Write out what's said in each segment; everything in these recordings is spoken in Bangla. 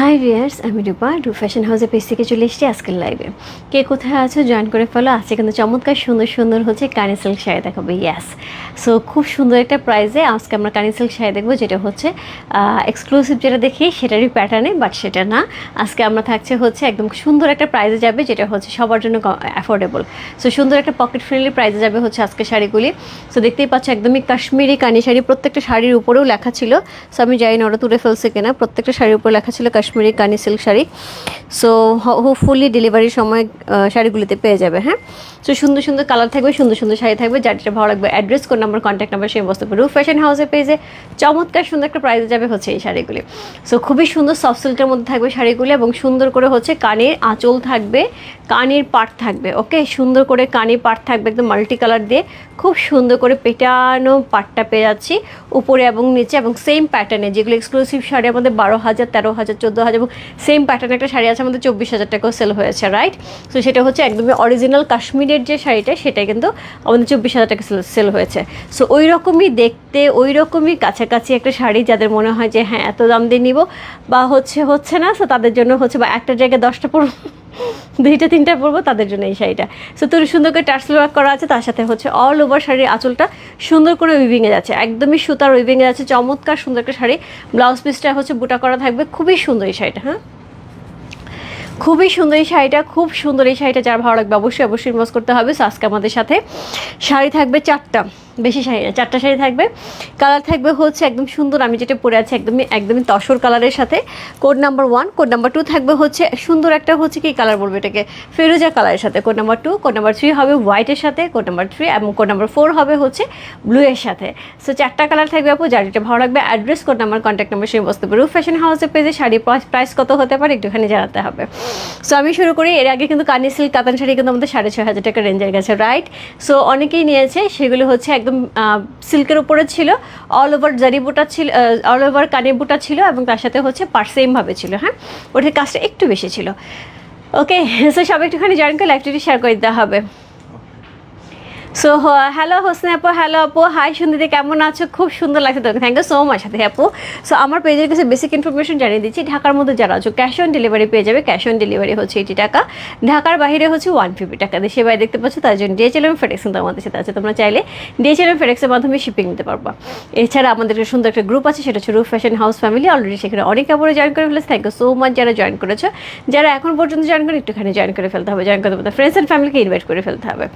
হাই ভিয়ার্স আমি রূপা রু ফ্যাশন হাউসের পেজ থেকে চলে এসেছি আজকের লাইভে কে কোথায় আছো জয়েন করে ফেলো আজকে কিন্তু চমৎকার, সুন্দর সুন্দর হচ্ছে কানি সিল্ক শাড়ি দেখাবো। ইয়াস সো খুব সুন্দর একটা প্রাইজে আজকে আমরা কানি সিল্ক শাড়ি দেখব, যেটা হচ্ছে এক্সক্লুসিভ যেটা দেখি, সেটারই প্যাটার্নে বাট সেটা না। আজকে আমরা থাকছে হচ্ছে একদম সুন্দর একটা প্রাইজে যাবে, যেটা হচ্ছে সবার জন্য অ্যাফোর্ডেবল সো সুন্দর একটা পকেট ফ্রেন্ডলি প্রাইজে যাবে হচ্ছে আজকে শাড়িগুলি। সো দেখতেই পাচ্ছ একদমই কাশ্মীরি কানি শাড়ি, প্রত্যেকটা শাড়ির উপরেও লেখা ছিল। সো আমি জানি না ওরা তুলে ফেলছে কিনা, প্রত্যেকটা শাড়ির উপরে লেখা ছিল কাশ্মীরি কানি সিল্ক শাড়ি। সো হোপফুলি ডেলিভারির সময় শাড়িগুলিতে পেয়ে যাবে হ্যাঁ? সো সুন্দর সুন্দর কালার থাকবে, সুন্দর সুন্দর শাড়ি থাকবে, যার যেটা ভালো লাগবে address code number contact number সেই বস্তু রুফ ফ্যাশন হাউসের পেজে চমৎকার সুন্দর একটা প্রাইসে যাবে হচ্ছে এই শাড়িগুলি। সো খুবই সুন্দর সফট সিল্কের মধ্যে থাকবে শাড়িগুলি এবং সুন্দর করে হচ্ছে কানের আঁচল থাকবে, কানের পাট থাকবে ওকে সুন্দর করে কানের পাট থাকবে একদম মাল্টি কালার দিয়ে। খুব সুন্দর করে পেটানো পাটটা পেয়ে যাচ্ছি, উপরে এবং নিচে এবং সেম প্যাটার্নে যেগুলো এক্সক্লুসিভ শাড়ি আমাদের বারো হাজার, তেরো হাজার, চোদ্দ হাজার এবং সেম প্যাটার্ন একটা শাড়ি আছে আমাদের চব্বিশ হাজার টাকাও সেল হয়েছে রাইট সো সেটা হচ্ছে একদমই অরিজিনাল কাশ্মীরের যে শাড়িটা সেটা কিন্তু আমাদের চব্বিশ হাজার টাকা সেল সেল হয়েছে। সো ওই রকমই দেখতে ওই রকমই কাছাকাছি একটা শাড়ি যাদের মনে হয় যে হ্যাঁ এত দাম দিয়ে নিব বা হচ্ছে হচ্ছে না সো তাদের জন্য হচ্ছে বা একটা জায়গায় দশটা পড়ব দুইটা, তিনটা পরবো, তাদের জন্য এই শাড়িটা। সো তোর সুন্দর করে টার্সেল ওয়ার্ক করা আছে, তার সাথে হচ্ছে অল ওভার শাড়ির আঁচলটা সুন্দর করে উইভিংয়ে যাচ্ছে। একদমই সুতার উইভিংয়ে যাচ্ছে, চমৎকার সুন্দর একটা শাড়ি। ব্লাউজ পিসটা হচ্ছে বুটা করা থাকবে, খুবই সুন্দর এই শাড়িটা হ্যাঁ? খুবই সুন্দর এই শাড়িটা, খুব সুন্দর এই শাড়িটা, যার ভালো লাগবে অবশ্যই অবশ্যই ইনভেস্ট করতে হবে। সো আজকে আমাদের সাথে শাড়ি থাকবে চারটা। বেশি শাড়ি, চারটা শাড়ি থাকবে। কালার থাকবে হচ্ছে একদম সুন্দর, আমি যেটা পরে আছি একদমই একদমই তসর কালারের সাথে। Code number one code number two থাকবে হচ্ছে সুন্দর একটা হচ্ছে কি কালার বলব এটাকে, ফেরোজা কালারের সাথে। Code number two code number three হবে হোয়াইটের সাথে কোড নাম্বার থ্রি এবং কোড নাম্বার ফোর হবে হচ্ছে ব্লু এর সাথে। সো চারটা কালার থাকবে আপু, যার যেটা ভালো লাগবে address code number contact number সেই বসতে পারবে ফ্যাশন হাউসের পেজে শাড়ি প্রাইস কত হতে পারে একটুখানি জানাতে হবে। সো আমি শুরু করি, এর আগে কিন্তু কানি সিল্ক কাতান শাড়ি কিন্তু আমাদের সাড়ে ছয় হাজার টাকা রেঞ্জের গেছে রাইট সো অনেকেই নিয়েছে, সেগুলো হচ্ছে একদম সিল্কের উপরে ছিল অল ওভার জারি বুটা ছিল অল ওভার কানে বুটা ছিল এবং তার সাথে হচ্ছে পার সেমভাবে ছিল হ্যাঁ? ওটার কাজটা একটু বেশি ছিল। ওকে সো সব একটুখানি জয়েন করে লাইভটি শেয়ার করে দেওয়া হবে। সো হ্যালো হোসনে আপু হ্যালো আপু হাই সুন্দরী কেমন আছো? খুব সুন্দর লাগছে তোকে থ্যাংক ইউ সো মাচ সাথে আপু। সো আমার পেজের কাছে বেসিক ইনফরমেশন জানিয়ে দিচ্ছি। ঢাকার মধ্যে যারা আছো ক্যাশ অন ডেলিভারি পেয়ে যাবে। ক্যাশ অন ডেলিভারি হচ্ছে এইটি টাকা। ঢাকার বাইরে হচ্ছে ওয়ান ফিফটি টাকা। দেশে বাইরে দেখতে পাচ্ছ, তার জন্য ডিএচএলএম ফেডেক্স কিন্তু আমাদের সাথে আছে। তোমরা চাইলে ডিএচএলএম ফেডেক্সের মাধ্যমে শিপিং নিতে পারবা। এছাড়া আমাদের একটা সুন্দর একটা গ্রুপ আছে, সেটা হচ্ছে Rouf fashion house family already সেখানে অনেক কাপড়ে জয়েন করে ফেলেছে। থ্যাংক ইউ সো মাচ যারা জয়েন করেছ। যারা এখন পর্যন্ত জয়েন করে একটুখানি জয়েন করে ফেলতে হবে। জয়েন করতে ফ্রেন্ডস অ্যান্ড ফ্যামিলিকে ইনভাইট করে ফেলতে হবে।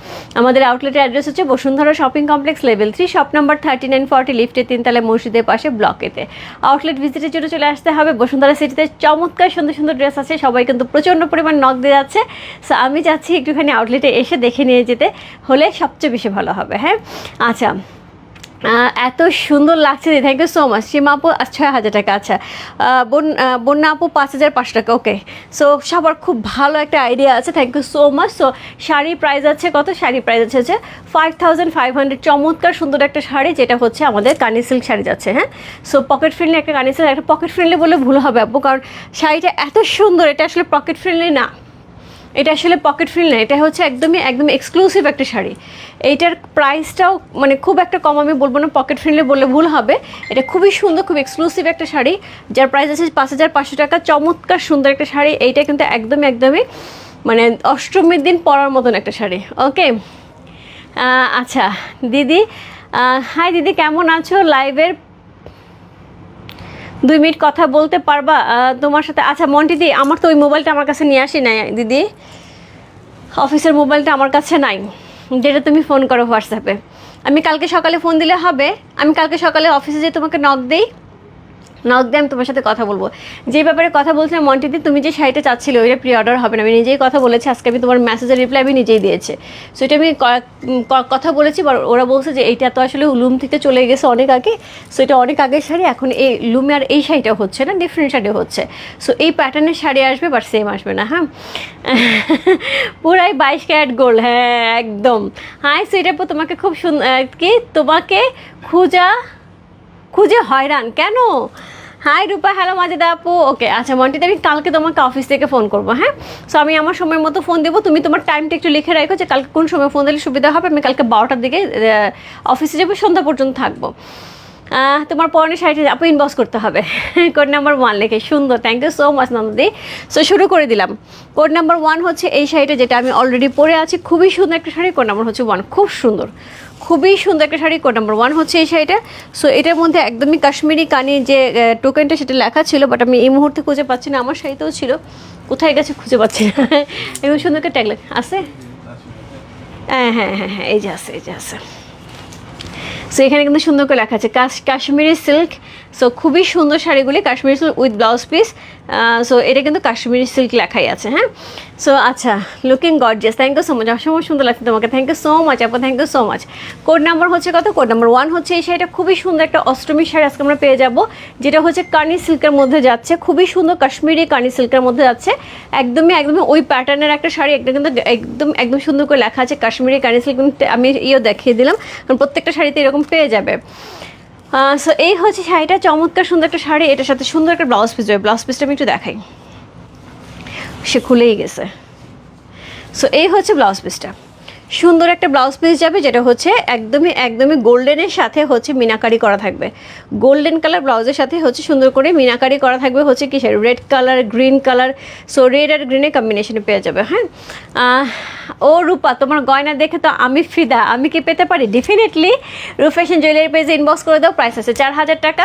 আমাদের আউটলেটের অ্যাড্রেস হচ্ছে Bashundhara shopping complex, level three, shop number thirty nine forty লিফটের তিনতলা মসজিদের পাশে ব্লকেতে। আউটলেট ভিজিটের জন্য চলে আসতে হবে। বসুন্ধরা সিটিতে চমৎকার সুন্দর সুন্দর ড্রেস আছে। সবাই কিন্তু প্রচণ্ড পরিমাণ নক দিয়ে যাচ্ছে। সো আমি যাচ্ছি একটুখানি আউটলেটে এসে দেখে নিয়ে যেতে হলে সবচেয়ে বেশি ভালো হবে হ্যাঁ? আচ্ছা এত সুন্দর লাগছে thank you so much Seema আপু ছয় হাজার টাকা আচ্ছা। বোন বন বন্যা আপু, পাঁচ হাজার পাঁচশো টাকা ওকে সো সবার খুব ভালো একটা আইডিয়া আছে। Thank you so much so শাড়ির প্রাইস আছে কত? শাড়ি প্রাইস আছে হচ্ছে ফাইভ থাউজেন্ড ফাইভ হান্ড্রেড চমৎকার সুন্দর একটা শাড়ি, যেটা হচ্ছে আমাদের কানি সিল্ক শাড়ি যাচ্ছে হ্যাঁ? সো পকেট ফ্রেন্ডলি একটা কানি সিল্ক একটা পকেট ফ্রেন্ডলি বলে ভুল হবে আপু, কারণ শাড়িটা এত সুন্দর, এটা আসলে পকেট ফ্রেন্ডলি না। এটা আসলে পকেট ফিল না, এটা হচ্ছে একদমই একদম এক্সক্লুসিভ একটা শাড়ি। এইটার প্রাইসটাও মানে খুব একটা কম, আমি বলব না পকেট ফ্রেন্ডলি বললে ভুল হবে। এটা খুবই সুন্দর, খুব এক্সক্লুসিভ একটা শাড়ি, যার প্রাইস আছে পাঁচ হাজার পাঁচশো টাকা। চমৎকার সুন্দর একটা শাড়ি, এইটা কিন্তু একদমই একদমই মানে অষ্টমীর দিন পরার মতন একটা শাড়ি ওকে আচ্ছা দিদি হাই দিদি, কেমন আছো? লাইভের দুই মিনিট কথা বলতে পারবা? তোমার সাথে আচ্ছা মন্টি দি, আমার তো ওই মোবাইলটা আমার কাছে নিয়ে আসি নাই, দিদি। অফিসের মোবাইলটা আমার কাছে নাই। যেটা তুমি ফোন করো হোয়াটসঅ্যাপে। আমি কালকে সকালে ফোন দিলে হবে। আমি কালকে সকালে অফিসে যে তোমাকে নক দিই। নক দিয়ে আমি তোমার সাথে কথা বলব। যে ব্যাপারে কথা বলছিলাম মন্টিদি, তুমি যে শাড়িটা চাচ্ছিলে, ওইটা প্রি অর্ডার হবে না। আমি নিজেই কথা বলেছি, আজকে আমি তোমার মেসেজের রিপ্লাই আমি নিজেই দিয়েছি। সো এটা আমি কথা বলেছি ওরা বলছে যে এইটা তো আসলে লুম থেকে চলে গেছে অনেক আগে। সো এটা অনেক আগের শাড়ি, এখন এই লুমে আর এই শাড়িটা হচ্ছে না ডিফারেন্ট শাড়ি হচ্ছে। সো এই প্যাটার্নের শাড়ি আসবে বাট সেম আসবে না হ্যাঁ? পুরাই বাইশ ক্যারেট গোল্ড হ্যাঁ একদম। হাই সুইটার তোমাকে খুব সুন্দর কি? তোমাকে খুঁজা খুঁজে হয়রান। কেন? হাই রূপা হ্যালো মাজেদা আপু। ওকে আচ্ছা মন্টিতে আমি কালকে তোমাকে অফিস থেকে ফোন করব হ্যাঁ? সো আমি আমার সময় মতো ফোন দেবো। তুমি তোমার টাইমটা একটু লিখে রাখো যে কালকে কোন সময় ফোন দিলে সুবিধা হবে। আমি কালকে বারোটার দিকে অফিসে যাব, সন্ধ্যা পর্যন্ত থাকব। তোমার পরনের শাড়িটা আপু ইনবক্স করতে হবে। কোড নাম্বার ওয়ান লেখে। সুন্দর। Thank you so much Nandi. So শুরু করে দিলাম। কোড নাম্বার ওয়ান হচ্ছে এই শাড়িটা যেটা আমি অলরেডি পরে আছি। খুবই সুন্দর একটা শাড়ি। কোড নাম্বার হচ্ছে ওয়ান খুব সুন্দর। খুবই সুন্দর একটা শাড়ি। কোড নাম্বার ওয়ান হচ্ছে এই শাড়িটা। সো এটার মধ্যে একদমই কাশ্মীরি কানি যে টোকেনটা সেটা লেখা ছিল বাট আমি এই মুহূর্তে খুঁজে পাচ্ছি না। আমার শাড়িতেও ছিল। কোথায় গেছে খুঁজে পাচ্ছি না। এরকম সুন্দর একটা ট্যাগ আছে? হ্যাঁ হ্যাঁ হ্যাঁ হ্যাঁ। এই যে আছে, এই যে আছে। সো এখানে কিন্তু সুন্দর করে লেখা আছে কাশ্মীরি সিল্ক সো খুবই সুন্দর শাড়িগুলি, Kashmiri silk with blouse piece so এটা কিন্তু কাশ্মীরি সিল্ক লেখাই আছে হ্যাঁ? সো আচ্ছা looking god gorgeous thank you so much অসম্ভব সুন্দর লাগছে তোমাকে। থ্যাংক ইউ সো মাচ আপু। Thank you so much code number হচ্ছে কত? কোড নাম্বার ওয়ান হচ্ছে এই শাড়িটা। খুবই সুন্দর একটা অষ্টমী শাড়ি আজকে আমরা পেয়ে যাব, যেটা হচ্ছে কানি সিল্কের মধ্যে যাচ্ছে। খুবই সুন্দর কাশ্মীরি কানি সিল্কের মধ্যে যাচ্ছে। একদমই একদমই ওই প্যাটার্নের একটা শাড়ি। একটা কিন্তু একদম একদম সুন্দর করে লেখা আছে কাশ্মীরি কানি সিল্ক। আমি ইয়েও দেখিয়ে দিলাম, কারণ প্রত্যেকটা শাড়িতে এরকম পেয়ে যাবে। সো এই হচ্ছে শাড়িটা, চমৎকার সুন্দর একটা শাড়ি। এটার সাথে সুন্দর একটা ব্লাউজ পিস যাবে ব্লাউজ পিসটা আমি একটু দেখাই। সে খুলেই গেছে। সো এই হচ্ছে ব্লাউজ পিসটা সুন্দর একটা ব্লাউজ পিস যাবে, যেটা হচ্ছে একদমই একদমই গোল্ডেনের সাথে হচ্ছে মিনাকারি করা থাকবে। গোল্ডেন কালার ব্লাউজের সাথে হচ্ছে সুন্দর করে মিনাকারি করা থাকবে, হচ্ছে কিসের red colour green colour so red আর গ্রিনের কম্বিনেশনে পেয়ে যাবে হ্যাঁ? ও রূপা, তোমার গয়না দেখে তো আমি ফিদা, আমি কি পেতে পারি? ডেফিনেটলি রুফেশন জুয়েলারি পেজে ইনবক্স করে দাও প্রাইস আছে চার হাজার টাকা।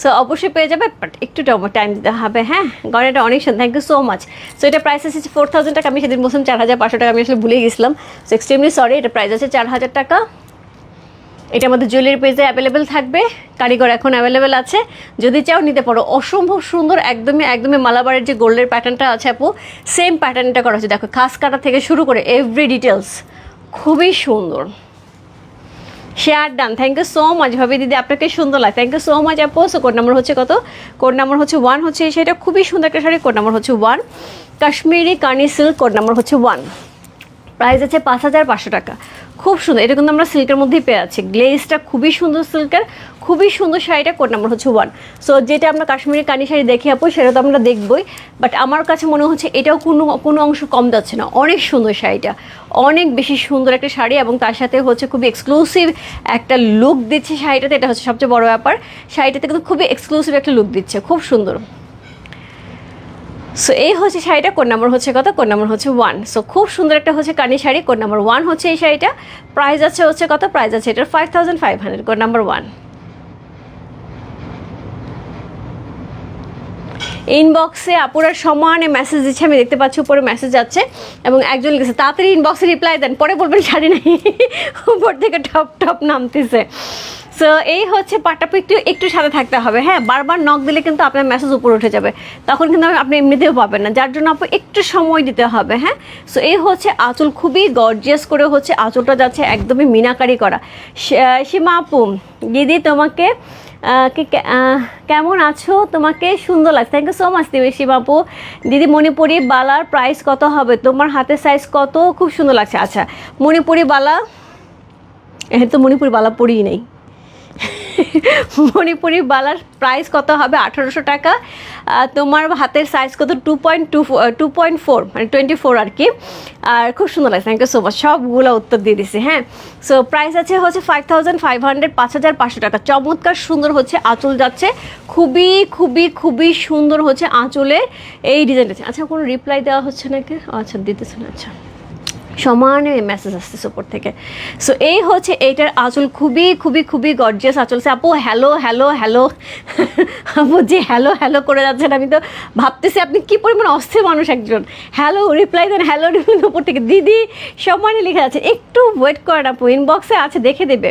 সো অবশ্যই পেয়ে যাবে বাট একটু টাইম দিতে হবে হ্যাঁ? গয়নাটা অনেক সুন্দর thank you so much so এটা প্রাইস আছে ফোর থাউজেন্ড টাকা, আমি সেদিন বলছিলাম চার হাজার পাঁচশো টাকা, আমি আসলে ভুলে গেছিলাম। সো এক্সট্রিমলি সরি এটা প্রাইস আছে চার হাজার টাকা এটা আমাদের জুয়েলারি পেজে অ্যাভেলেবেল থাকবে, কারিগর এখন অ্যাভেলেবেল আছে। যদি চাও নিতে পারো, অসম্ভব সুন্দর, একদমই একদমই মালাবারের যে গোল্ডের প্যাটার্নটা আছে আপু সেম প্যাটার্নটা করা হচ্ছে দেখো, খাস কাটা থেকে শুরু করে এভরি ডিটেলস খুবই সুন্দর। Share done thank you so much ভাবি দিদি, আপনাকে সুন্দর লাগে। থ্যাংক ইউ সো মাচ আপু। সো কোড নাম্বার হচ্ছে কত? কোড নাম্বার হচ্ছে ওয়ান হচ্ছে, সেটা খুবই সুন্দর একটা শাড়ি। কোড নাম্বার হচ্ছে ওয়ান কাশ্মীরি কার্নি সিল্ক কোড নাম্বার হচ্ছে ওয়ান প্রাইস আছে পাঁচ হাজার পাঁচশো টাকা। খুব সুন্দর, এটা কিন্তু আমরা সিল্কের মধ্যেই পেয়ে আছি। গ্লেজটা খুবই সুন্দর সিল্কের, খুবই সুন্দর শাড়িটা কোড নাম্বার হচ্ছে ওয়ান। সো যেটা আমরা কাশ্মীরি কানি শাড়ি দেখি আপু, সেটা তো আমরা দেখবই। বাট আমার কাছে মনে হচ্ছে এটাও কোনো কোনো অংশ কম যাচ্ছে না। অনেক সুন্দর শাড়িটা, অনেক বেশি সুন্দর একটা শাড়ি এবং তার সাথে হচ্ছে খুবই এক্সক্লুসিভ একটা লুক দিচ্ছে শাড়িটাতে। এটা হচ্ছে সবচেয়ে বড় ব্যাপার। শাড়িটাতে কিন্তু খুবই এক্সক্লুসিভ একটা লুক দিচ্ছে। খুব সুন্দর। সো এই হচ্ছে শাড়িটা কোন নাম্বার হচ্ছে কত? কোন নাম্বার হচ্ছে ওয়ান সো খুব সুন্দর একটা হচ্ছে কানি শাড়ি কোন নাম্বার ওয়ান হচ্ছে এই শাড়িটা। প্রাইস আছে হচ্ছে কত? প্রাইস আছে এটার ফাইভ থাউজেন্ড ফাইভ হান্ড্রেড কোন নাম্বার ওয়ান ইনবক্সে আপুরা সমানে মেসেজ দিচ্ছে, আমি দেখতে পাচ্ছি উপরে মেসেজ যাচ্ছে, এবং একজন লিখেছে, তাড়াতাড়ি ইনবক্সে রিপ্লাই দেন, পরে বলবেন শাড়ি নাই। উপর থেকে টপ টপ নামতেছে। সো এই হচ্ছে পাটাপু একটু একটু সাথে থাকতে হবে হ্যাঁ? বারবার নক দিলে কিন্তু আপনার মেসেজ উপরে উঠে যাবে। তখন কিন্তু আপনি এমনিতেও পাবেন না। যার জন্য আপু একটু সময় দিতে হবে হ্যাঁ? সো এই হচ্ছে আঁচল। খুবই গর্জিয়াস করে হচ্ছে আঁচলটা যাচ্ছে একদমই মিনাকারি করা। সীমা আপু দিদি তোমাকে কেমন আছো? তোমাকে সুন্দর লাগছে। Thank you so much Debeshi বাপু দিদি, মণিপুরি বালার প্রাইস কত হবে? তোমার হাতের সাইজ কত? খুব সুন্দর লাগছে। আচ্ছা মণিপুরি বালা হ্যাঁ তো মণিপুরি বালা পরিই নেই। মণিপুরি বালার প্রাইস কত হবে? আঠারোশো টাকা। তোমার হাতের সাইজ কত? Two point two two point four মানে টোয়েন্টি ফোর আর কি। আর খুব সুন্দর লাগছে থ্যাংক ইউ সো মাচ সবগুলো উত্তর দিয়ে দিছি হ্যাঁ? সো প্রাইস আছে হচ্ছে ফাইভ থাউজেন্ড ফাইভ হান্ড্রেড পাঁচ হাজার পাঁচশো টাকা। চমৎকার সুন্দর হচ্ছে আঁচল যাচ্ছে। খুবই খুবই খুবই সুন্দর হচ্ছে আঁচলে এই ডিজাইনটা আচ্ছা কোনো রিপ্লাই দেওয়া হচ্ছে নাকি? আচ্ছা দিতেছেন আচ্ছা। সমানে মেসেজ আসছে উপর থেকে। সো এই হচ্ছে এইটার আঁচল খুবই খুবই খুবই গর্জিয়াস আঁচল। সে আপু হ্যালো হ্যালো হ্যালো আপু যে হ্যালো হ্যালো করে যাচ্ছেন। আমি তো ভাবতেছি আপনি কি পরিমাণ অস্থির মানুষ একজন। হ্যালো রিপ্লাই দেন হ্যালো উপর থেকে। দিদি, সমানে লিখে যাচ্ছে একটু ওয়েট করেন আপু ইনবক্সে আছে, দেখে দেবে।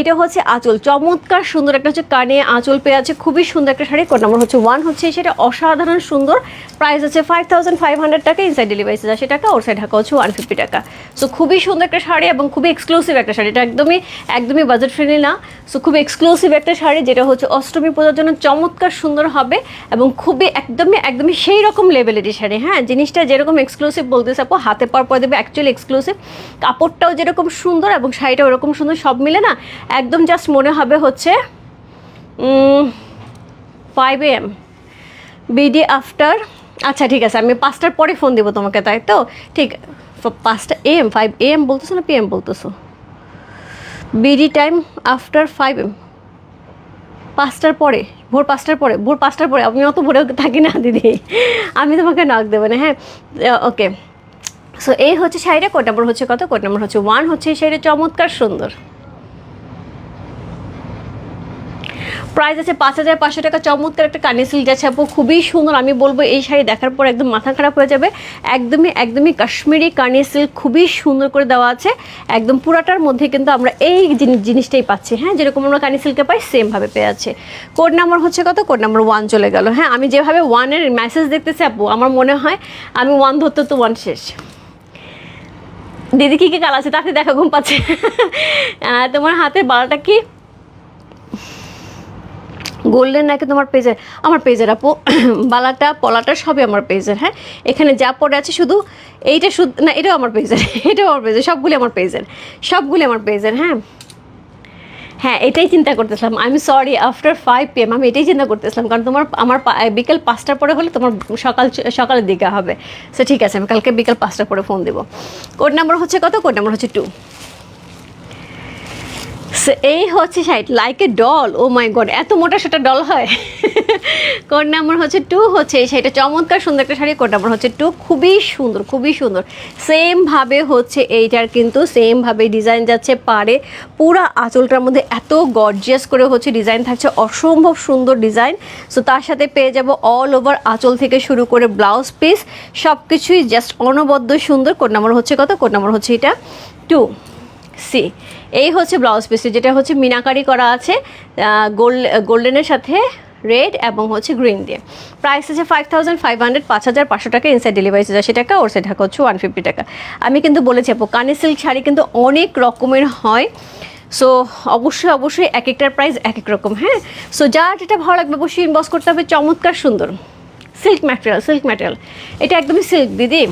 এটা হচ্ছে আঁচল। চমৎকার সুন্দর একটা হচ্ছে কানে আঁচল পেয়ে আছে। খুবই সুন্দর একটা শাড়ি। কোড নাম্বার হচ্ছে ওয়ান হচ্ছে সেটা অসাধারণ সুন্দর। প্রাইস আছে ফাইভ থাউজেন্ড ফাইভ হান্ড্রেড টাকা। ইনসাইড ডেলিভারি আশি টাকা। ওর সাইড ঢাকা হচ্ছে ওয়ান ফিফটি টাকা। সো খুবই সুন্দর একটা শাড়ি এবং খুবই এক্সক্লুসিভ একটা শাড়ি। এটা একদমই একদমই বাজেট ফ্রেন্ডলি না। সো খুবই এক্সক্লুসিভ একটা শাড়ি যেটা হচ্ছে অষ্টমী পূজার জন্য চমৎকার সুন্দর হবে এবং খুবই একদমই একদমই সেই রকম লেভেলেরই শাড়ি। হ্যাঁ জিনিসটা যেরকম এক্সক্লুসিভ বলতে আপু, হাতে পার পর দেবে অ্যাকচুয়ালি এক্সক্লুসিভ কাপড়টাও যেরকম সুন্দর এবং শাড়িটাও ওরকম সুন্দর, সব মিলে না, একদম জাস্ট মনে হবে হচ্ছে ফাইভ এম বিডি আফটার আচ্ছা ঠিক আছে, আমি পাঁচটার পরে ফোন দিব তোমাকে, তাই তো? ঠিক, পাঁচটা এম ফাইভ এম বলতেছো না পি এম বলতেছো? BD time after five M পাঁচটার পরে, ভোর পাঁচটার পরে, ভোর পাঁচটার পরে, আমি অত ভোরে থাকি না, দিদি। আমি তোমাকে নক দেবো না হ্যাঁ? ওকে সো এই হচ্ছে শাড়িটা কোড নাম্বার হচ্ছে কত? কোড নাম্বার হচ্ছে ওয়ান হচ্ছে এই শাড়িটা, চমৎকার, সুন্দর। প্রাইস আছে পাঁচ হাজার পাঁচশো টাকা, চমৎকার একটা কানি সিল্ক আছে আপু, খুবই সুন্দর। আমি বলব এই শাড়ি দেখার পর একদম মাথা খারাপ হয়ে যাবে। একদমই একদমই কাশ্মীরি কানি সিল্ক খুবই সুন্দর করে দেওয়া আছে। একদম পুরাটার মধ্যে কিন্তু আমরা এই জিনিসটাই পাচ্ছি। হ্যাঁ যেরকম আমরা কানি সিল্কে পাই সেমভাবে পেয়ে আছে। কোড নাম্বার হচ্ছে কত? কোড নাম্বার ওয়ান চলে গেল। হ্যাঁ আমি যেভাবে ওয়ানের মেসেজ দেখতেছি আপু, আমার মনে হয় আমি ওয়ান ধরতে তো ওয়ান শেষ। দিদি, কী কী কাল আছে? তাকে দেখা, ঘুম পাচ্ছে। তোমার হাতের বালাটা কি? গোল্ডেন নাকি তোমার পেজের? আমার পেজের আপু। বালাটা, পলাটা সবই আমার পেজের হ্যাঁ? এখানে যা পড়ে আছে শুধু এইটা শুধু না, এটাও আমার পেজের, এটাও আমার পেজের, সবগুলি আমার পেজের, সবগুলি আমার পেজের হ্যাঁ? হ্যাঁ এটাই চিন্তা করতেছিলাম। আমি sorry after five P M আমি এটাই চিন্তা করতেছিলাম, কারণ তোমার, আমার বিকেল পাঁচটার পরে হলে তোমার সকাল সকালের দিকে হবে। সো ঠিক আছে, আমি কালকে বিকেল পাঁচটার পরে ফোন দেবো। কোড নাম্বার হচ্ছে কত? কোড নাম্বার হচ্ছে টু এই হচ্ছে sight like a doll oh my god এত মোটা সেটা ডল হয়? কোড নাম্বার হচ্ছে টু হচ্ছে এই শাড়িটা, চমৎকার সুন্দর একটা শাড়ি কোড নাম্বার হচ্ছে টু খুবই সুন্দর খুবই সুন্দর। সেমভাবে হচ্ছে এইটার কিন্তু সেমভাবে ডিজাইন যাচ্ছে পারে পুরো আঁচলটার মধ্যে এত গর্জিয়াস করে হচ্ছে ডিজাইন থাকছে, অসম্ভব সুন্দর ডিজাইন সো তার সাথে পেয়ে যাব অল ওভার আঁচল থেকে শুরু করে ব্লাউজ পিস সব কিছুই জাস্ট অনবদ্য সুন্দর। কোড নাম্বার হচ্ছে কত? কোড নাম্বার হচ্ছে এটা টু সি এই হচ্ছে ব্লাউজ পিসটি, যেটা হচ্ছে মিনাকারি করা আছে গোল্ড গোল্ডেনের সাথে রেড এবং হচ্ছে গ্রিন দিয়ে। প্রাইস আছে ফাইভ থাউজেন্ড ফাইভ হান্ড্রেড পাঁচ হাজার পাঁচশো টাকা ইনসাইড ডেলিভারি চার্জ আশি টাকা ওর সাইড ঢাকা হচ্ছে ওয়ান ফিফটি টাকা। আমি কিন্তু বলেছি আপু, কানি সিল্ক শাড়ি কিন্তু অনেক রকমের হয়। সো অবশ্যই অবশ্যই এক একটার প্রাইস এক এক রকম হ্যাঁ? সো যা যেটা ভালো লাগবে অবশ্যই ইনবক্স করতে হবে, চমৎকার সুন্দর। সিল্ক ম্যাটেরিয়াল সিল্ক ম্যাটেরিয়াল এটা একদমই সিল্ক দিদি।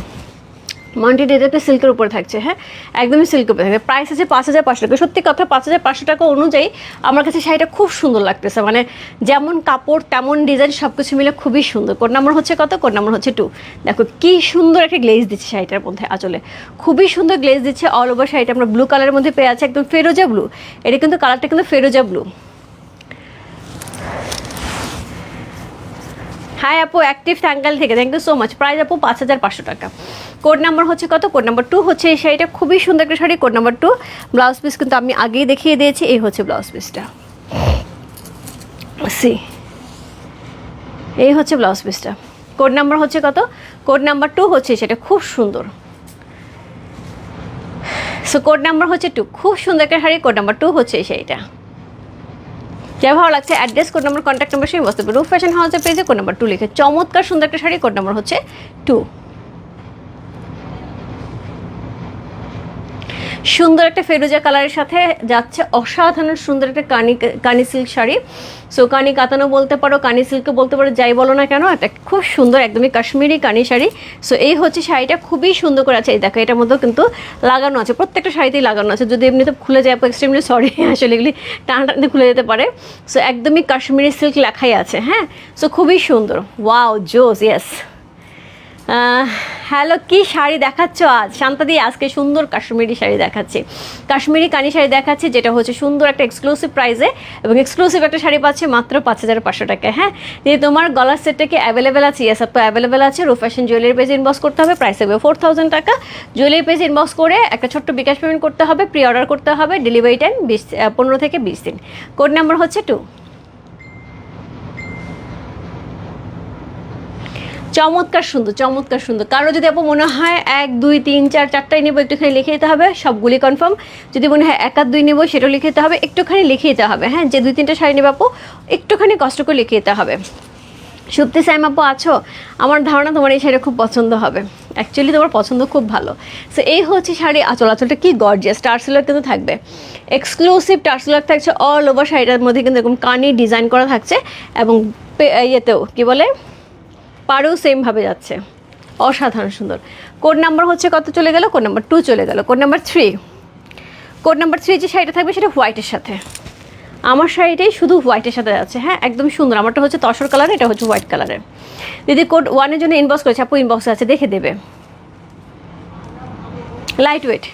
মন্টিড এটাতে সিল্কের উপরে থাকছে হ্যাঁ? একদমই সিল্কের উপরে থাকছে। প্রাইস আছে পাঁচ হাজার পাঁচশো টাকা। সত্যি কথা, পাঁচ হাজার পাঁচশো টাকা অনুযায়ী আমার কাছে শাড়িটা খুব সুন্দর লাগতেছে। মানে যেমন কাপড়, তেমন ডিজাইন সব কিছু মিলে খুবই সুন্দর। কোড নাম্বার হচ্ছে কত? কোড নাম্বার হচ্ছে টু দেখো, কি সুন্দর একটা গ্লেজ দিচ্ছে শাড়িটার মধ্যে আসলে খুবই সুন্দর গ্লেজ দিচ্ছে। অল ওভার শাড়িটা আমরা ব্লু কালারের মধ্যে পেয়ে আছে, একদম ফেরোজা ব্লু এটা কিন্তু কালারটা কিন্তু ফেরোজা ব্লু হাই আপু অ্যাক্টিভ থ্যাঙ্কাল থেকে। Thank you so much price আপু পাঁচ হাজার পাঁচশো টাকা। কোড নাম্বার হচ্ছে কত? কোড নাম্বার টু হচ্ছে এই শাড়িটা। খুবই সুন্দর একটা sari. Code number two blouse piece কিন্তু আমি আগেই দেখিয়ে দিয়েছি। এই হচ্ছে ব্লাউজ পিসটা সি এই হচ্ছে ব্লাউজ পিসটা কোড নাম্বার হচ্ছে কত? কোড নাম্বার টু হচ্ছে সেটা খুব সুন্দর। সো কোড নাম্বার হচ্ছে টু খুব সুন্দর একটা শাড়ি। কোড নাম্বার টু হচ্ছে এই শাড়িটা। যা ভালো লাগছে। Address code number contact number সেই বসতে রূপ ফ্যাশন হাউসের পেজে কোড নম্বর টু লিখে। চমৎকার সুন্দর একটা শাড়ি কোড নম্বর হচ্ছে টু সুন্দর একটা ফেরুজা কালারের সাথে যাচ্ছে অসাধারণ সুন্দর একটা কানি কানি সিল্ক শাড়ি। সো কানি কাতানো বলতে পারো, কানি সিল্কও বলতে পারো, যাই বলো না কেন এটা খুব সুন্দর, একদমই কাশ্মীরি কানি শাড়ি। সো এই হচ্ছে শাড়িটা, খুবই সুন্দর করে আছে। এই দেখো, এটার মধ্যেও কিন্তু লাগানো আছে, প্রত্যেকটা শাড়িতেই লাগানো আছে। যদি এমনিতে খুলে যায় এক্সট্রিমলি সরি আসলে এগুলি টানা টানতে খুলে যেতে পারে। সো একদমই কাশ্মীরি সিল্ক লেখাই আছে হ্যাঁ? সো খুবই সুন্দর। ওয়াও জোস ইয়েস হ্যালো, কি শাড়ি দেখাচ্ছ আজ? শান্তাদি, আজকে সুন্দর কাশ্মীরি শাড়ি দেখাচ্ছে। কাশ্মীরি কানি শাড়ি দেখাচ্ছে, যেটা হচ্ছে সুন্দর একটা এক্সক্লুসিভ প্রাইসে এবং এক্সক্লুসিভ একটা শাড়ি পাচ্ছে মাত্র পাঁচ হাজার পাঁচশো টাকা হ্যাঁ? যে তোমার গলার সেটটা কি অ্যাভেলেবেল আছে ইয়েস তো অ্যাভেলেবেল আছে। রো ফ্যাশন জুয়েলারি পেজ ইনবক্স করতে হবে প্রাইস হবে ফোর থাউজেন্ড টাকা। জুয়েলারি পেজ ইনবক্স করে একটা ছোট্ট বিকাশ পেমেন্ট করতে হবে প্রি অর্ডার করতে হবে ডেলিভারি টাইম বিশ পনেরো থেকে বিশ দিন। কোড নাম্বার হচ্ছে টু চমৎকার সুন্দর চমৎকার সুন্দর। কারও যদি আপু মনে হয় এক, দুই, তিন, চার, চারটাই নেব, একটুখানি লিখে দিতে হবে, সবগুলি কনফার্ম যদি মনে হয় এক আর দুই নেব, সেটাও লিখে দিতে হবে, একটুখানি লিখে দিতে হবে। হ্যাঁ যে দুই, তিনটা শাড়ি নেবে আপু, একটুখানি কষ্ট করে লিখে দিতে হবে। সুপ্তি সাইম আপু, আছো? আমার ধারণা তোমার এই শাড়ি খুব পছন্দ হবে। অ্যাকচুয়ালি তোমার পছন্দ খুব ভালো। সো এই হচ্ছে শাড়ি আচল আচলটা কি গর্জিয়াস টার্সেলার কিন্তু থাকবে। এক্সক্লুসিভ টার্সেলার থাকছে অল ওভার শাড়িটার মধ্যে কিন্তু এরকম কানি ডিজাইন করা থাকছে এবং ইয়েতেও, কী বলে? পাড়েও সেমভাবে যাচ্ছে। অসাধারণ সুন্দর। কোড নাম্বার হচ্ছে কত চলে গেল? কোড নাম্বার টু চলে গেল। Code number three code number three যে শাড়িটা থাকবে সেটা হোয়াইটের সাথে। আমার শাড়িটাই শুধু হোয়াইটের সাথে যাচ্ছে। হ্যাঁ একদম সুন্দর। আমারটা হচ্ছে তসর কালার এটা হচ্ছে হোয়াইট কালারের দিদি কোড ওয়ানের জন্য ইনবক্স করেছে। আপু ইনবক্সে আছে, দেখে দেবে। লাইট ওয়েট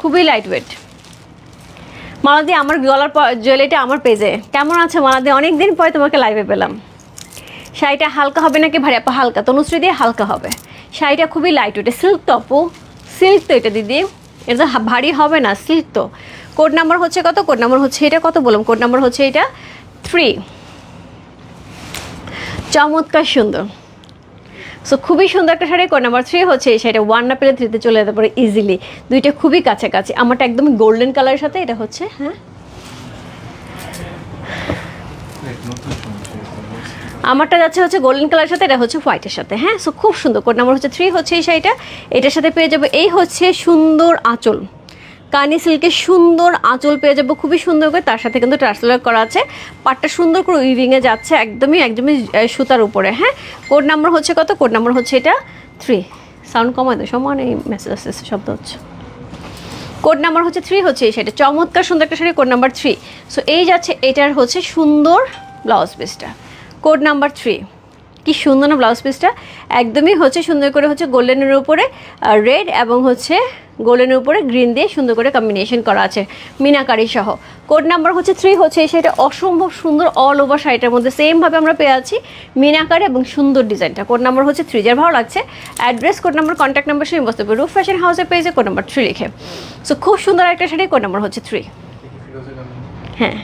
খুবই লাইট ওয়েট মালাদি, আমার গলার জুয়েলারিটা আমার পেজে কেমন আছে মালাদি? অনেক দিন পরে তোমাকে লাইভে পেলাম। শাড়িটা হালকা হবে নাকি ভারী? আপা, হালকা। তনুশ্রী দিয়ে হালকা হবে। শাড়িটা খুবই লাইট ওটা সিল্ক তো আপু সিল্ক তো এটা দিদি। এটা ভারী হবে না সিল্ক তো। কোড নাম্বার হচ্ছে কত? কোড নাম্বার হচ্ছে এটা কত বললাম? কোড নাম্বার হচ্ছে এটা থ্রি চমৎকার সুন্দর। সো খুবই সুন্দর একটা শাড়ি। কোড নাম্বার থ্রি হচ্ছে এই শাড়িটা ওয়ান না পেলে থ্রিতে চলে যেতে পারে ইজিলি দুইটা খুবই কাছাকাছি। আমারটা একদম গোল্ডেন কালারের সাথে, এটা হচ্ছে হ্যাঁ? আমারটা যাচ্ছে হচ্ছে গোল্ডেন কালারের সাথে, এটা হচ্ছে হোয়াইটের সাথে হ্যাঁ? সো খুব সুন্দর কোড নাম্বার হচ্ছে থ্রি হচ্ছে এই শাড়িটা। এটার সাথে পেয়ে যাব, এই হচ্ছে সুন্দর আঁচল। কানি সিল্কের সুন্দর আঁচল পেয়ে যাব, খুবই সুন্দর করে। তার সাথে কিন্তু ট্রান্সলেট করা আছে। পাটটা সুন্দর করে উইভিংয়ে যাচ্ছে, একদমই একদমই সুতার উপরে হ্যাঁ? কোড নাম্বার হচ্ছে কত? কোড নাম্বার হচ্ছে এটা থ্রি সাউন্ড কমায় তো সমান এই মেসেজ আসছে শব্দ হচ্ছে। কোড নাম্বার হচ্ছে থ্রি হচ্ছে এই শাড়িটা। চমৎকার সুন্দর একটা শাড়ি কোড নাম্বার থ্রি সো এই যাচ্ছে, এটার হচ্ছে সুন্দর ব্লাউজ পিসটা কোড নাম্বার থ্রি। কি সুন্দর না ব্লাউজ পিসটা? একদমই হচ্ছে সুন্দর করে হচ্ছে গোল্ডেনের উপরে রেড এবং হচ্ছে গোল্ডেনের উপরে গ্রিন দিয়ে সুন্দর করে কম্বিনেশন করা আছে মিনাকারি সহ। কোড নাম্বার হচ্ছে থ্রি হচ্ছে এই শাড়িটা অসম্ভব সুন্দর অল ওভার শাড়িটার মধ্যে সেমভাবে আমরা পেয়ে আছি মিনাকারি এবং সুন্দর ডিজাইনটা। কোড নাম্বার হচ্ছে থ্রি যার ভালো লাগছে address code number contact number সেই বসতে রুফ ফ্যাশন হাউসে পেয়েছে কোড নাম্বার থ্রি লিখে। সো খুব সুন্দর একটা শাড়ি কোড নাম্বার হচ্ছে থ্রি। হ্যাঁ।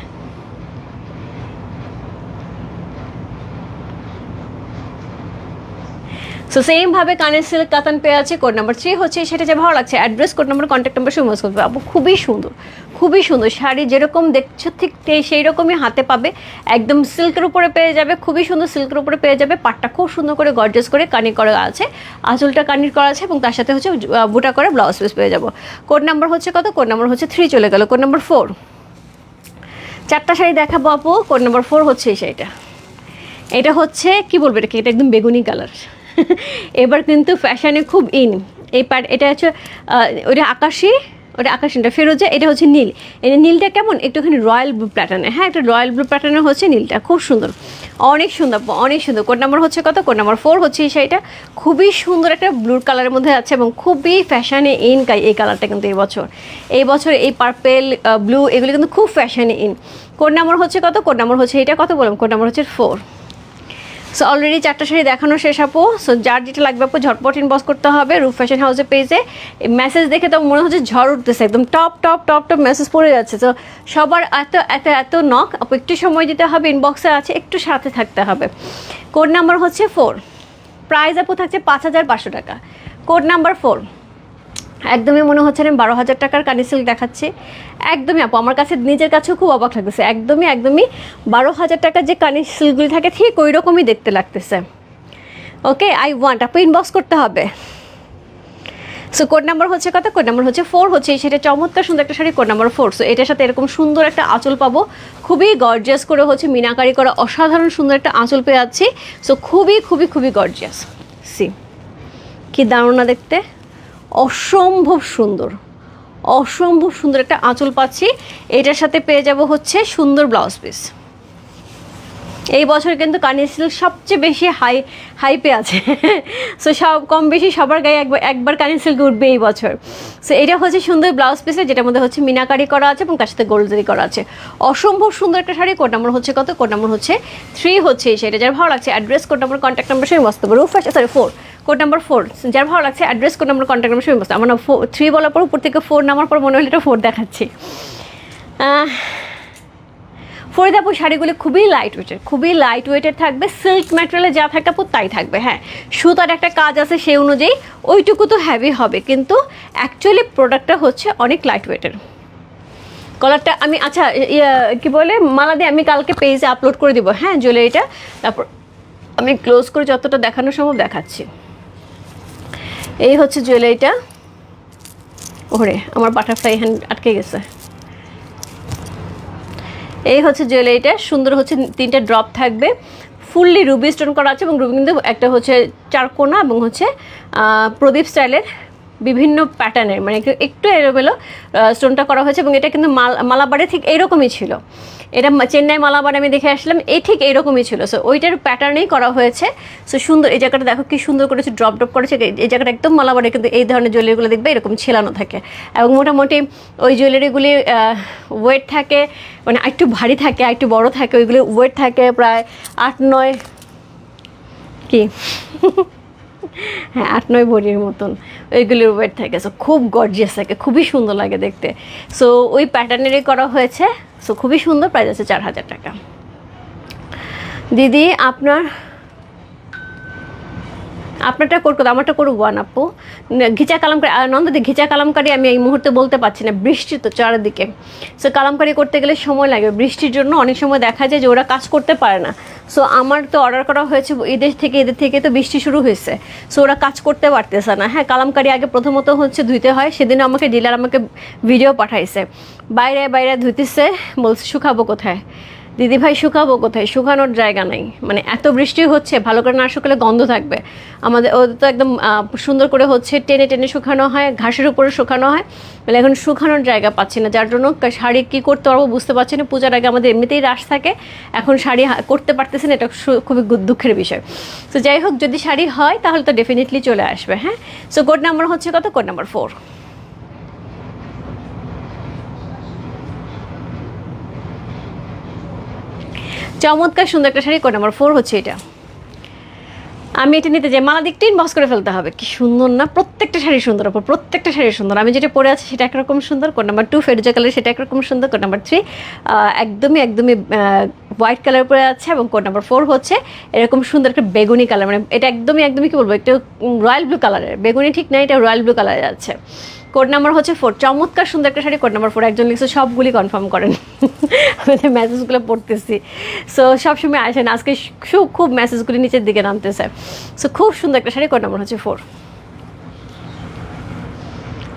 সো সেমভাবে কানের সিল্ক কাতান পেয়ে আছে কোড নাম্বার থ্রি হচ্ছে, সেটা যে ভালো লাগছে address code number contact number সময় করবে। আপু খুবই সুন্দর খুবই সুন্দর, শাড়ি যেরকম দেখছ ঠিক সেই রকমই হাতে পাবে। একদম সিল্কের উপরে পেয়ে যাবে, খুবই সুন্দর সিল্কের উপরে পেয়ে যাবে, পাটটা খুব সুন্দর করে গর্জেস করে কানি করা আছে, আঁচলটা কানির করা আছে, এবং তার সাথে হচ্ছে বুটা করে ব্লাউজ পিস পেয়ে যাব। কোড নাম্বার হচ্ছে কত? কোড নাম্বার হচ্ছে থ্রি চলে গেল কোড নাম্বার ফোর চারটা শাড়ি দেখাবো আপু কোড নাম্বার ফোর হচ্ছে এই শাড়িটা। এটা হচ্ছে, কি বলব এটাকে? এটা একদম বেগুনি কালার এবার কিন্তু ফ্যাশনে খুব ইন এই পার এটা হচ্ছে ওটা আকাশি, ওটা আকাশিটা ফেরোজা, এটা হচ্ছে নীল। এই নীলটা কেমন? একটুখানি রয়্যাল ব্লু প্যাটার্নে হ্যাঁ একটা রয়্যাল ব্লু প্যাটার্নের হচ্ছে নীলটা, খুব সুন্দর। অনেক সুন্দর অনেক সুন্দর। কোড নাম্বার হচ্ছে কত? কোড নাম্বার ফোর হচ্ছে এই শাড়িটা। খুবই সুন্দর একটা ব্লুর কালারের মধ্যে আছে এবং খুবই ফ্যাশানে ইন এই কালারটা কিন্তু এই বছর। এই বছর এই পার্পেল ব্লু এগুলো কিন্তু খুব ফ্যাশানে ইন কোড নাম্বার হচ্ছে কত? কোড নাম্বার হচ্ছে, এটা কত বললাম? কোড নাম্বার হচ্ছে ফোর সো অলরেডি চারটা শাড়ি দেখানো শেষ, আপু। সো যার যেটা লাগবে, আপু, ঝটপট ইনবক্স করতে হবে রুফ ফ্যাশন হাউসের পেজে মেসেজ দেখে তো মনে হচ্ছে ঝড় উঠতেছে, একদম top top top top message পড়ে যাচ্ছে। তো সবার এত এত এত নক আপু, একটু সময় দিতে হবে ইনবক্সে আছে, একটু সাথে থাকতে হবে। কোড নাম্বার হচ্ছে ফোর প্রাইস আপু, থাকছে পাঁচ হাজার পাঁচশো টাকা। কোড নাম্বার ফোর একদমই মনে হচ্ছে আমি বারো হাজার টাকার কানি সিল্ক দেখাচ্ছি। একদমই আপু, আমার কাছে নিজের কাছেও খুব অবাক লাগতেছে। একদমই একদমই বারো হাজার টাকার যে কানি সিল্কগুলি থাকে, ঠিক ওই রকমই দেখতে লাগতেছে। ওকে আই ওয়ান্ট আপু ইনবক্স করতে হবে। সো কোড নাম্বার হচ্ছে কত? কোড নাম্বার হচ্ছে ফোর হচ্ছে সেটা চমৎকার সুন্দর একটা শাড়ি কোড নাম্বার ফোর সো এটার সাথে এরকম সুন্দর একটা আঁচল পাবো। খুবই গর্জিয়াস করে হচ্ছে মিনাকারি করা অসাধারণ সুন্দর একটা আঁচল পেয়ে যাচ্ছি। সো খুবই খুবই খুবই গর্জিয়াস সি কি দারুণ না দেখতে? অসম্ভব সুন্দর। অসম্ভব সুন্দর একটা আঁচল পাচ্ছি। এটার সাথে পেয়ে যাব হচ্ছে সুন্দর ব্লাউজ পিস। এই বছর কিন্তু কানি সিল্ক সবচেয়ে বেশি হাই হাইপে আছে। সো সব কম বেশি সবার গায়ে একবার একবার কানি সিল্ক উঠবে এই বছর। সো এটা হচ্ছে সুন্দর ব্লাউজ পিসে যেটার মধ্যে হচ্ছে মিনাকারি করা আছে এবং তার সাথে গোল্ডারি করা আছে। অসম্ভব সুন্দর একটা শাড়ি কোড নাম্বার হচ্ছে কত? কোড নাম্বার হচ্ছে থ্রি হচ্ছে এই শাড়িটা। যার ভালো লাগছে address code number contact number সেই মস্ত roof sorry four code number four যার ভালো লাগছে address code number contact number সেই মস্ত আমার থ্রি বলার পর উপর থেকে ফোর নামার পর মনে হলো এটা ফোর দেখাচ্ছি। ফরিদাপুর শাড়িগুলি খুবই লাইট ওয়েটের খুবই লাইট ওয়েটের থাকবে সিল্ক ম্যাটেরিয়ালে যা থাকে আপু তাই থাকবে হ্যাঁ। সুতার একটা কাজ আছে সেই অনুযায়ী ওইটুকু তো হ্যাভি হবে কিন্তু অ্যাকচুয়ালি প্রোডাক্টটা হচ্ছে অনেক লাইট ওয়েটের কলারটা আমি আচ্ছা ইয়া, কি বলে মালা দিয়ে আমি কালকে পেজে আপলোড করে দিব হ্যাঁ জুয়েলারিটা তারপর আমি ক্লোজ করে যতটা দেখানো সম্ভব দেখাচ্ছি। এই হচ্ছে জুয়েলারিটা। ওরে আমার বাটারফ্লাই হ্যান্ড আটকে গেছে। এই হচ্ছে জুয়েলারিটা, সুন্দর হচ্ছে, তিনটা ড্রপ থাকবে। ফুললি রুবি স্টোন করা আছে এবং রুবি কিন্তু একটা হচ্ছে চারকোনা এবং হচ্ছে প্রদীপ স্টাইলের বিভিন্ন প্যাটার্নের মানে একটু- এলোমেলো স্টোনটা করা হয়েছে এবং এটা কিন্তু মাল, মালাবারে ঠিক এইরকমই ছিল। এটা চেন্নাই মালাবার আমি দেখে আসলাম এই ঠিক এইরকমই ছিল। সো ওইটার প্যাটার্নেই করা হয়েছে। সো সুন্দর, এই জায়গাটা দেখো কি সুন্দর করেছে ড্রপ ড্রপ করেছে। এই জায়গাটা একদম মালাবারে কিন্তু এই ধরনের জুয়েলারিগুলো দেখবে এরকম ছেলানো থাকে। এবং মোটামুটি ওই জুয়েলারিগুলি ওয়েট থাকে মানে একটু ভারী থাকে, একটু বড় থাকে, ওইগুলি ওয়েট থাকে প্রায় আট, নয়, কি? হ্যাঁ আট নয় ভরির মতন। ওইগুলির ওয়েট থাকে। সো খুব গর্জিয়াস থাকে। খুবই সুন্দর লাগে দেখতে। সো ওই প্যাটার্নেরই করা হয়েছে। সো খুবই সুন্দর। প্রাইস আছে চার হাজার টাকা। দিদি, আপনার আপনারটা করব আমারটা করব ওয়ান আপু। ঘিচা কালামকারি নন্দদি ঘিচা কালামকারি আমি এই মুহূর্তে বলতে পারছি না বৃষ্টি তো চারিদিকে। সো কালামকারি করতে গেলে সময় লাগে বৃষ্টির জন্য অনেক সময় দেখা যায় যে ওরা কাজ করতে পারে না। সো আমার তো অর্ডার করা হয়েছে, এদের থেকে এদের থেকে তো বৃষ্টি শুরু হয়েছে। সো ওরা কাজ করতে পারতেছে না। হ্যাঁ কালামকারি আগে প্রথমত হচ্ছে ধুইতে হয় সেদিন আমাকে ডিলার আমাকে ভিডিও পাঠাইছে। বাইরে বাইরে ধুইতেছে, বলছে, শুকাবো কোথায়? দিদি ভাই শুকাবো কোথায়? শুকানোর জায়গা নাই। মানে এত বৃষ্টি হচ্ছে, ভালো করে না শুকালে গন্ধ থাকবে। আমাদের, ওদের তো একদম সুন্দর করে হচ্ছে টেনে টেনে শুকানো হয়, ঘাসের উপরে শুকানো হয়। মানে এখন শুকানোর জায়গা পাচ্ছি না, যার জন্য শাড়ি কী করতে পারব বুঝতে পারছি না। পূজার আগে আমাদের এমনিতেই রাশ থাকে। এখন শাড়ি করতে পারতেছি না, এটা খুবই দুঃখের বিষয়। তো যাই হোক, যদি শাড়ি হয়, তাহলে তো ডেফিনেটলি চলে আসবে হ্যাঁ? সো কোড নাম্বার হচ্ছে কত? কোড নাম্বার ফোর চমৎকার সুন্দর একটা শাড়ি কোড নাম্বার ফোর হচ্ছে এটা। আমি এটা নিতে যাই মালা দিকটা ইনবক্স করে ফেলতে হবে। কি সুন্দর না, প্রত্যেকটা শাড়ি সুন্দর আপু প্রত্যেকটা শাড়ি সুন্দর। আমি যেটা পরে আছি সেটা একরকম সুন্দর কোড নাম্বার টু ফেরোজা কালার সেটা একরকম সুন্দর কোড নাম্বার থ্রি একদমই একদমই হোয়াইট কালার পরে আছে এবং কোড নাম্বার ফোর হচ্ছে এরকম সুন্দর একটা বেগুনি কালার মানে এটা একদমই একদমই কী বলব, একটু রয়্যাল ব্লু কালারের বেগুনি ঠিক না, এটা রয়্যাল ব্লু কালারের আছে। কোড নাম্বার হচ্ছে ফোর চমৎকার সুন্দর একটা শাড়ি কোড নাম্বার ফোর একজন লিখছে, সবগুলি কনফার্ম করেন। আমাদের মেসেজগুলো পড়তেছি। সো সবসময় আসেন। আজকে খুব মেসেজগুলি নিচের দিকে নামতেছে। সো খুব সুন্দর একটা শাড়ি কোড নাম্বার হচ্ছে ফোর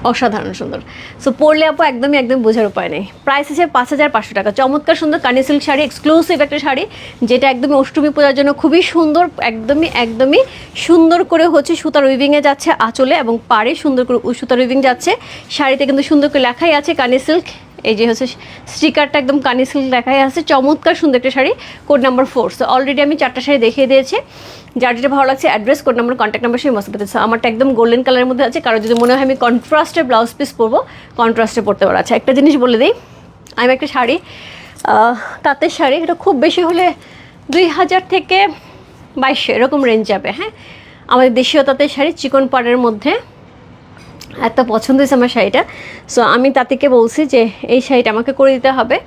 অসাধারণ সুন্দর। সো পড়লে আপু একদমই একদম বোঝার উপায় নেই। প্রাইস আছে পাঁচ হাজার পাঁচশো টাকা। চমৎকার সুন্দর কানি সিল্ক শাড়ি এক্সক্লুসিভ একটা শাড়ি, যেটা একদমই অষ্টমী পূজার জন্য খুবই সুন্দর, একদমই একদমই সুন্দর করে হচ্ছে সুতার উইভিংয়ে যাচ্ছে আঁচলে এবং পাড়ে সুন্দর করে সুতার উইভিং যাচ্ছে। শাড়িতে কিন্তু সুন্দর করে লেখাই আছে কানি সিল্ক এই যে হচ্ছে স্টিকারটা একদম কানি সিল্ক লেখাই আছে, চমৎকার সুন্দর একটা sari code number four so already আমি চারটা শাড়ি দেখিয়ে দিয়েছি। যার যেটা ভালো লাগছে address code number contact number সেই মস্ত পেতেছে আমারটা একদম গোল্ডেন কালারের মধ্যে আছে। কারও যদি মনে হয় আমি কন্ট্রাস্টে ব্লাউজ পিস পরবো কন্ট্রাস্টে পরতে পারো। আচ্ছা একটা জিনিস বলে দিই। আমি একটা শাড়ি তাঁতের শাড়ি, এটা খুব বেশি হলে দুই হাজার থেকে বাইশশো এরকম রেঞ্জ যাবে হ্যাঁ? আমাদের দেশীয় তাঁতের শাড়ি চিকন পাড়ের মধ্যে এত পছন্দ হয়েছে আমার শাড়িটা। সো আমি তাতিকে বলছি যে, এই শাড়িটা আমাকে করে দিতে হবে।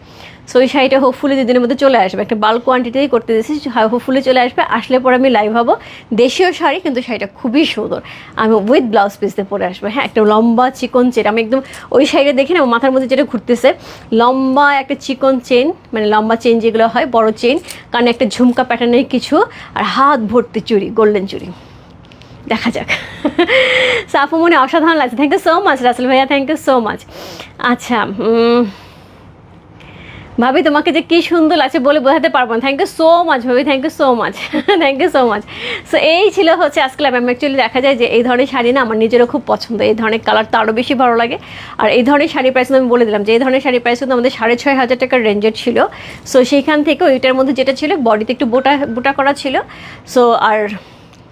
সো এই শাড়িটা হোপফুলি দুদিনের মধ্যে চলে আসবে। একটা বাল্ক কোয়ান্টিটিতেই করতে দিয়েছি। হোপফুলি চলে আসবে। আসলে পরে আমি লাইভ হব। দেশীয় শাড়ি, কিন্তু শাড়িটা খুবই সুন্দর। আমি উইথ ব্লাউজ পিস দিয়ে পরে আসবে। হ্যাঁ একটা লম্বা চিকন চেন আমি একদম ওই শাড়িটা দেখি না মাথার মধ্যে যেটা ঘুরতেছে। লম্বা একটা চিকন চেন মানে লম্বা চেন যেগুলো হয়, বড় চেন কারণ একটা ঝুমকা প্যাটার্নের কিছু। আর হাত ভর্তি চুড়ি গোল্ডেন চুড়ি। দেখা যাক। সাফু মনে অসাধারণ লাগছে। Thank you so much Rasel ভাইয়া থ্যাংক ইউ সো মাচ আচ্ছা ভাবি তোমাকে যে কি সুন্দর লাগছে বলে বোঝাতে পারব না। থ্যাংক ইউ সো মাচ ভাবি thank you so much thank you so much so এই ছিল হচ্ছে আজকে আমি অ্যাকচুয়ালি দেখা যায় যে এই ধরনের শাড়ি না আমার নিজেরও খুব পছন্দ। এই ধরনের কালার তো আরও বেশি ভালো লাগে। আর এই ধরনের শাড়ি প্রাইস আমি বলে দিলাম যে এই ধরনের শাড়ি প্রাইস কিন্তু আমাদের সাড়ে ছয় হাজার টাকার রেঞ্জের ছিল। সো সেইখান থেকে ওইটার মধ্যে যেটা ছিল বডিতে একটু বোটা বোটা করা ছিল। সো আর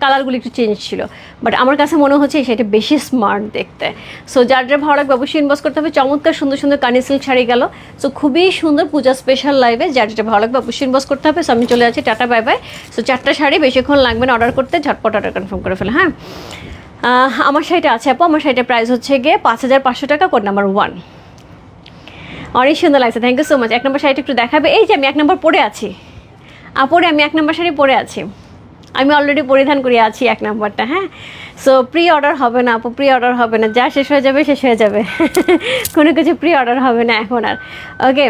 কালারগুলো একটু চেঞ্জ ছিল। বাট আমার কাছে মনে হচ্ছে সেটা বেশি স্মার্ট দেখতে। সো যার যার ভালো লাগবে অবশ্যই ইনভেস্ট করতে হবে। চমৎকার, সুন্দর সুন্দর কানি সিল্ক শাড়ি গেল। সো খুবই সুন্দর পূজা স্পেশাল লাইভে যার যেটা ভালো লাগবে অবশ্যই ইনভেস্ট করতে হবে। সো আমি চলে যাচ্ছি টাটা বাই বাই সো চারটা শাড়ি বেশিক্ষণ লাগবে না অর্ডার করতে, ঝটপট অর্ডার কনফার্ম করে ফেলে হ্যাঁ? আমার শাড়িটা আছে আপু। আমার শাড়িটার প্রাইস হচ্ছে গিয়ে পাঁচ হাজার পাঁচশো টাকা কোড নাম্বার ওয়ান অনেক সুন্দর লাগছে। থ্যাংক ইউ সো মাচ এক নম্বর শাড়িটা একটু দেখাবে। এই যে আমি এক নম্বর পরে আছি। আপরে আমি এক নম্বর শাড়ি পরে আছি। আমি অলরেডি পরিধান করে আছি এক নাম্বারটা হ্যাঁ? সো প্রি অর্ডার হবে না আপু প্রি অর্ডার হবে না। যা শেষ হয়ে যাবে, শেষ হয়ে যাবে। কোনো কিছু প্রি অর্ডার হবে না এখন আর। ওকে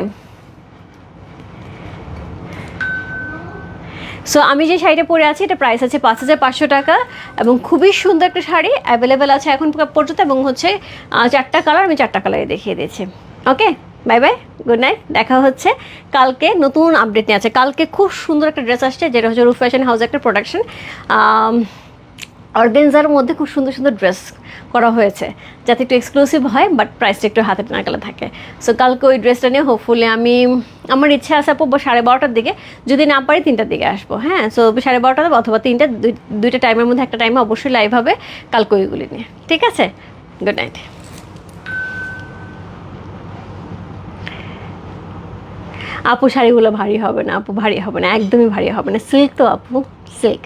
সো আমি যে শাড়িটা পরে আছি, এটা প্রাইস আছে পাঁচ হাজার পাঁচশো টাকা এবং খুবই সুন্দর একটা শাড়ি অ্যাভেলেবেল আছে এখন পর্যন্ত এবং হচ্ছে চারটা কালার আমি চারটা কালারে দেখিয়ে দিয়েছি। Okay bye bye good night দেখা হচ্ছে। কালকে নতুন আপডেট নিয়ে আছে। কালকে খুব সুন্দর একটা ড্রেস আসছে, যেটা হচ্ছে রুফ ফ্যাশন হাউস একটা প্রোডাকশন অর্গেনজার মধ্যে খুব সুন্দর সুন্দর ড্রেস করা হয়েছে। যাতে একটু এক্সক্লুসিভ হয় বাট প্রাইসটা একটু হাতে নাগালে থাকে। সো কালকে ওই ড্রেসটা নিয়ে হোপফুলি আমি, আমার ইচ্ছা আছে আপু সাড়ে বারোটার দিকে, যদি না পারি তিনটার দিকে আসব হ্যাঁ? সো সাড়ে বারোটা অথবা তিনটা, দুই- দুইটা টাইমের মধ্যে একটা টাইমে অবশ্যই লাইভ হবে কালকে ওইগুলি নিয়ে। ঠিক আছে? গুড নাইট আপু শাড়িগুলো ভারী হবে না, আপু ভারী হবে না, একদমই ভারী হবে না। সিল্ক তো আপু, সিল্ক।